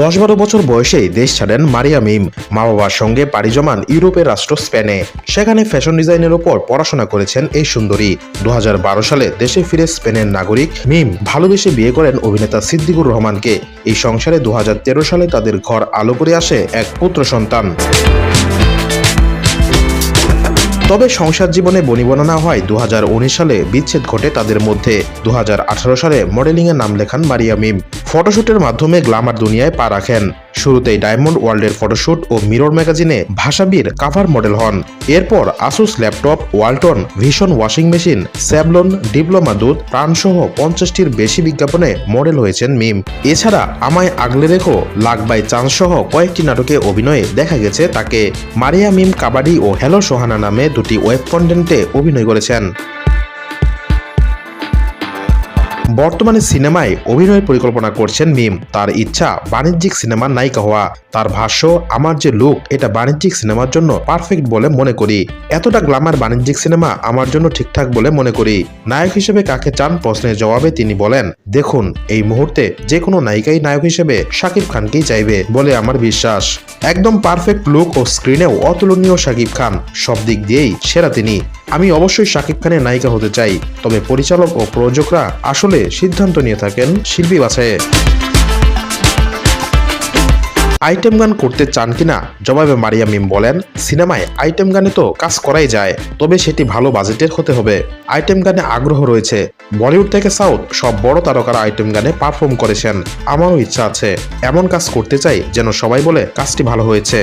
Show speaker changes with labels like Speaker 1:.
Speaker 1: দশ বারো বছর বয়সেই দেশ ছাড়েন মারিয়া মিম। মা বাবার সঙ্গে পাড়ি জমান ইউরোপের রাষ্ট্র স্পেনে। সেখানে ফ্যাশন ডিজাইনের ওপর পড়াশোনা করেছেন এই সুন্দরী। দু হাজার বারো সালে দেশে ফিরে স্পেনের নাগরিক মিম ভালোবেসে বিয়ে করেন অভিনেতা সিদ্দিকুর রহমানকে। এই সংসারে দু হাজার তেরো সালে তাদের ঘর আলো করে আসে এক পুত্র সন্তান। তবে সংসার জীবনে বনিবনা না হয় দু হাজার উনিশ সালে বিচ্ছেদ ঘটে তাদের মধ্যে। দু হাজার আঠারো সালে মডেলিংয়ে নাম লেখান মারিয়া মিম। ফটোশুটের মাধ্যমে গ্লামার দুনিয়ায় পা রাখেন। শুরুতেই ডায়মন্ড ওয়ার্ল্ডের ফটোশুট ও মিরর ম্যাগাজিনে ভাষাবীর কাভার মডেল হন। এরপর আসুস ল্যাপটপ, ওয়ালটন ভীষণ ওয়াশিং মেশিন, স্যাবলন, ডিপ্লোমা দুধ প্রাণসহ পঞ্চাশটির বেশি বিজ্ঞাপনে মডেল হয়েছেন মিম। এছাড়া আমায় আগলে রেখো লাগ বাই সহ কয়েকটি নাটকে অভিনয়ে দেখা গেছে তাকে। মারিয়া মিম কাবাডি ও হ্যালো সোহানা নামে দুটি ওয়েব কন্টেন্টে অভিনয় করেছেন। বর্তমানে সিনেমায় অভিনয়ের পরিকল্পনা করছেন মিম। তার ইচ্ছা বাণিজ্যিক সিনেমার নায়িকা হওয়া। তার ভাষ্য, আমার যে লুক এটা বাণিজ্যিক সিনেমার জন্য পারফেক্ট বলে মনে করি। এতটা গ্লামার বাণিজ্যিক সিনেমা আমার জন্য ঠিকঠাক বলে মনে করি। নায়ক হিসেবে কাকে চান প্রশ্নের জবাবে তিনি বলেন, দেখুন, এই মুহূর্তে যে কোনো নায়িকাই নায়ক হিসেবে শাকিব খানকেই চাইবে বলে আমার বিশ্বাস। একদম পারফেক্ট লুক ও স্ক্রিনেও অতুলনীয় শাকিব খান। সব দিক দিয়েই সেরা তিনি। আমি অবশ্যই শাকিব খানের নায়িকা হতে চাই, তবে পরিচালক ও প্রযোজকরা আসলে সিদ্ধান্ত নিয়ে থাকেন শিল্পী বাছাইয়ে। আইটেম গান করতে চান কিনা, জবাবে মারিয়া মিম বলেন, সিনেমায় আইটেম গানে তো কাজ করাই যায়, তবে সেটি ভালো বাজেটের হতে হবে। আইটেম গানে আগ্রহ রয়েছে। বলিউড থেকে সাউথ সব বড় তারকারা আইটেম গানে পারফর্ম করেছেন। আমারও ইচ্ছা আছে, এমন কাজ করতে চাই, যেন সবাই বলে কাজটি ভালো হয়েছে।